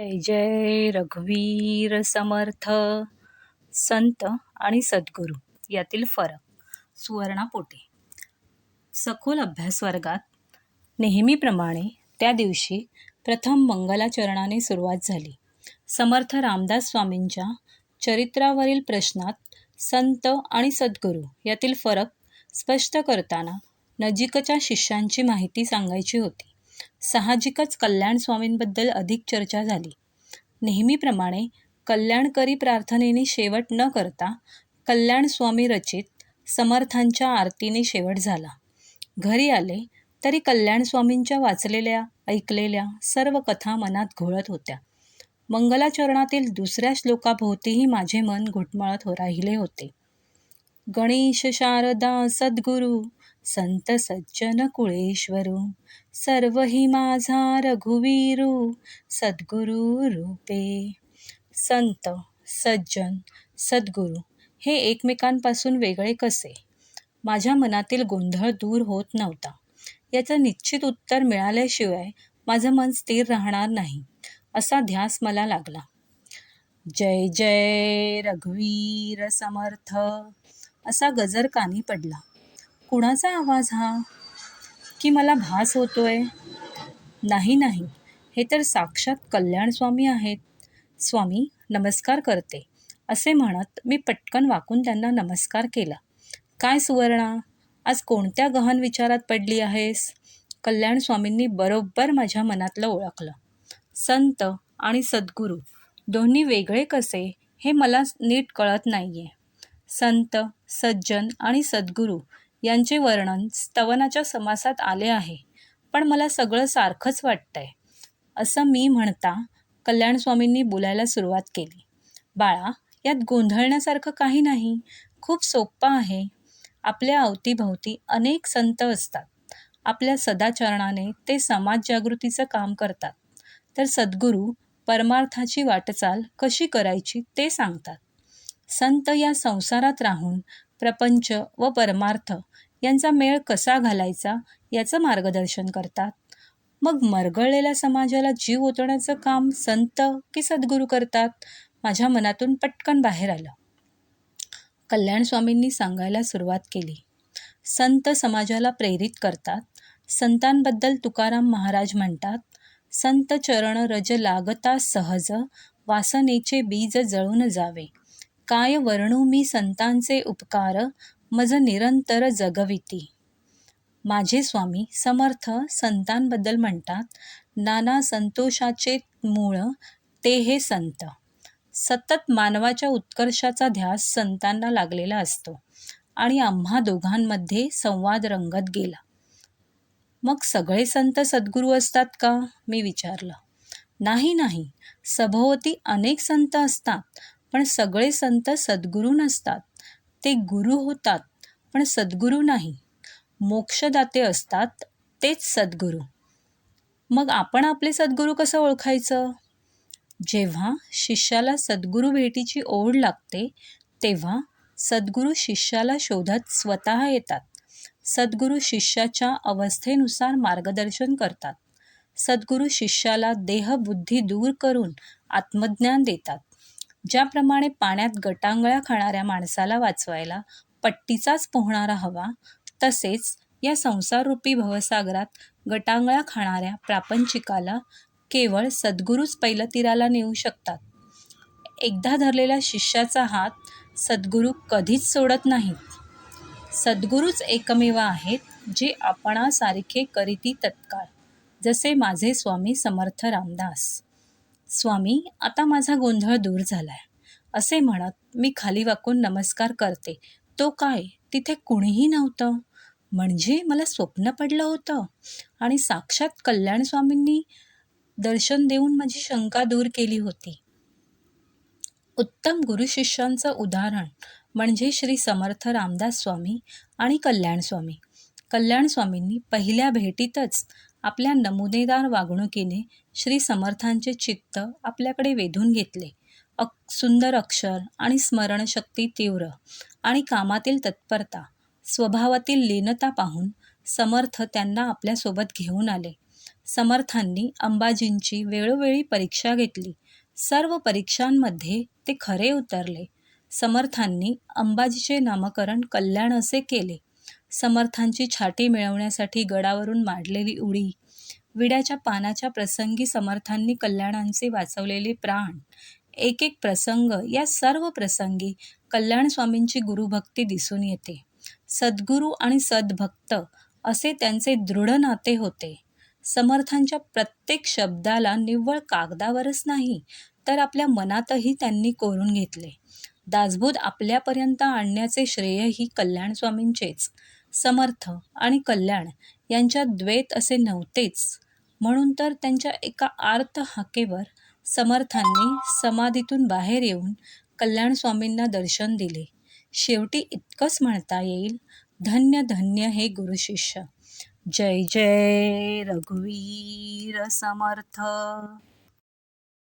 जय जय रघुवीर समर्थ संत आणि सद्गुरू यातील फरक. सुवर्णा पोटे सखोल अभ्यास वर्गात नेहमीप्रमाणे त्या दिवशी प्रथम मंगलाचरणाने सुरुवात झाली. समर्थ रामदास स्वामींच्या चरित्रावरील प्रश्नात संत आणि सद्गुरू यातील फरक स्पष्ट करताना नजीकच्या शिष्यांची माहिती सांगायची होती. साहजिकच कल्याण स्वामींबद्दल अधिक चर्चा झाली. नेहमीप्रमाणे कल्याणकरी प्रार्थनेने शेवट न करता कल्याण स्वामी रचित समर्थांच्या आरतीने शेवट झाला. घरी आले तरी कल्याण स्वामींच्या वाचलेल्या ऐकलेल्या सर्व कथा मनात घोळत होत्या. मंगलाचरणातील दुसऱ्या श्लोकाभोवतीही माझे मन घुटमळत हो राहिले होते. गणेश शारदा सद्गुरू संत सज्जन कुळेश्वरू सर्व ही माझा रघुवीरू सद्गुरू रूपे. संत सज्जन सद्गुरू हे एकमेकांपासून वेगळे कसे? माझ्या मनातील गोंधळ दूर होत नव्हता. याचं निश्चित उत्तर मिळाल्याशिवाय माझं मन स्थिर राहणार नाही असा ध्यास मला लागला. जय जय रघुवीर समर्थ असा गजर कानी पडला. कुणाचा आवाज हा? की मला भास होतो आहे नाही नाही. हे तर साक्षात कल्याण स्वामी आहेत. स्वामी नमस्कार करते. असे म्हणत मी पटकन वाकून त्यांना नमस्कार केला. काय सुवर्णा आज कोणत्या गहन विचारात पडली आहेस? कल्याण स्वामींनी बरोबर माझ्या मनातलं ओळखलं. संत आणि सद्गुरू दोन्ही वेगळे कसे हे मला नीट कळत नाही आहे संत सज्जन आणि सद्गुरू यांचे वर्णन स्तवनाच्या समासात आले आहे. पण मला सगळं सारखंच वाटतंय. असं मी म्हणता कल्याण स्वामींनी बोलायला सुरुवात केली. बाळा यात गोंधळण्यासारखं काही नाही. खूप सोप्पा आहे. आपल्या अवतीभवती अनेक संत असतात. आपल्या सदाचरणाने ते समाज जागृतीचं काम करतात. तर सद्गुरू परमार्थाची वाटचाल कशी करायची ते सांगतात. संत या संसारात राहून प्रपंच व परमार्थ यांचा मेळ कसा घालायचा याचं मार्गदर्शन करतात. मग मरगळलेल्या समाजाला जीव ओतण्याचं काम संत की सद्गुरू करतात माझ्या मनातून पटकन बाहेर आलं. कल्याण स्वामींनी सांगायला सुरुवात केली. संत समाजाला प्रेरित करतात. संतांबद्दल तुकाराम महाराज म्हणतात संत चरण रज लागता सहज वासनेचे बीज जळून जावे. काय वर्णू मी संतांचे उपकार मज निरंतर जगविती. माझे स्वामी समर्थ संतांबद्दल म्हणतात नाना संतोषाचे मूळ ते हे संत. सतत मानवाच्या उत्कर्षाचा ध्यास संतांना लागलेला असतो आणि आम्हा दोघांमध्ये संवाद रंगत गेला. मग सगळे संत सद्गुरू असतात का? मी विचारलं. नाही नाही. सभोवती अनेक संत असतात. पण सगळे संत सद्गुरू नसतात. ते गुरु होतात पण सद्गुरू नाही. मोक्षदाते असतात तेच सद्गुरू. मग आपण आपले सद्गुरू कसं ओळखायचं? जेव्हा शिष्याला सद्गुरू भेटीची ओढ लागते तेव्हा सद्गुरू शिष्याला शोधत स्वतः येतात. सद्गुरू शिष्याच्या अवस्थेनुसार मार्गदर्शन करतात. सद्गुरू शिष्याला देहबुद्धी दूर करून आत्मज्ञान देतात. ज्याप्रमाणे पाण्यात गटांगळ्या खाणाऱ्या माणसाला वाचवायला पट्टीचाच पोहणारा हवा तसेच या संसाररूपी भवसागरात गटांगळ्या खाणाऱ्या प्रापंचिकाला केवळ सद्गुरूच पहिलं तीराला नेऊ शकतात. एकदा धरलेल्या शिष्याचा हात सद्गुरू कधीच सोडत नाहीत. सद्गुरूच एकमेव आहेत जे आपणासारखे करीती तत्काळ जसे माझे स्वामी समर्थ रामदास. स्वामी आता माझा गोंधळ दूर झालाय. असे म्हणत मी खाली वाकून नमस्कार करते. तो काय? तिथे कुणीही नव्हतं. म्हणजे मला स्वप्न पडलं होतं. आणि साक्षात कल्याण स्वामींनी दर्शन देऊन माझी शंका दूर केली होती. उत्तम गुरु शिष्यांचं उदाहरण म्हणजे श्री समर्थ रामदास स्वामी आणि कल्याण स्वामी. कल्याण स्वामींनी पहिल्या भेटीतच आपल्या नमुनेदार वागणुकीने श्री समर्थांचे चित्त आपल्याकडे वेधून घेतले. अक सुंदर अक्षर आणि स्मरणशक्ती तीव्र आणि कामातील तत्परता स्वभावातील लीनता पाहून समर्थ त्यांना आपल्यासोबत घेऊन आले. समर्थांनी अंबाजींची वेळोवेळी परीक्षा घेतली. सर्व परीक्षांमध्ये ते खरे उतरले. समर्थांनी अंबाजीचे नामकरण कल्याण असे केले. समर्थांची छाटी मिळवण्यासाठी गडावरून मांडलेली उडी. विड्याच्या पानाच्या प्रसंगी समर्थांनी कल्याणांचे वाचवलेले प्राण. एक एक प्रसंग या सर्व प्रसंगी कल्याण स्वामींची गुरुभक्ती दिसून येते. सद्गुरू आणि सद्भक्त असे त्यांचे दृढ नाते होते. समर्थांच्या प्रत्येक शब्दाला निव्वळ कागदावरच नाही तर आपल्या मनातही त्यांनी कोरून घेतले. दासबोध आपल्यापर्यंत आणण्याचे श्रेयही कल्याण स्वामींचेच. समर्थ आणि कल्याण यांच्यात द्वैत असे नव्हतेच. म्हणून तर त्यांच्या एका आर्त हाकेवर समर्थांनी समाधीतून बाहेर येऊन कल्याण स्वामींना दर्शन दिले. शेवटी इतकंच म्हणता येईल धन्य धन्य हे गुरुशिष्य जय जय रघुवीर समर्थ.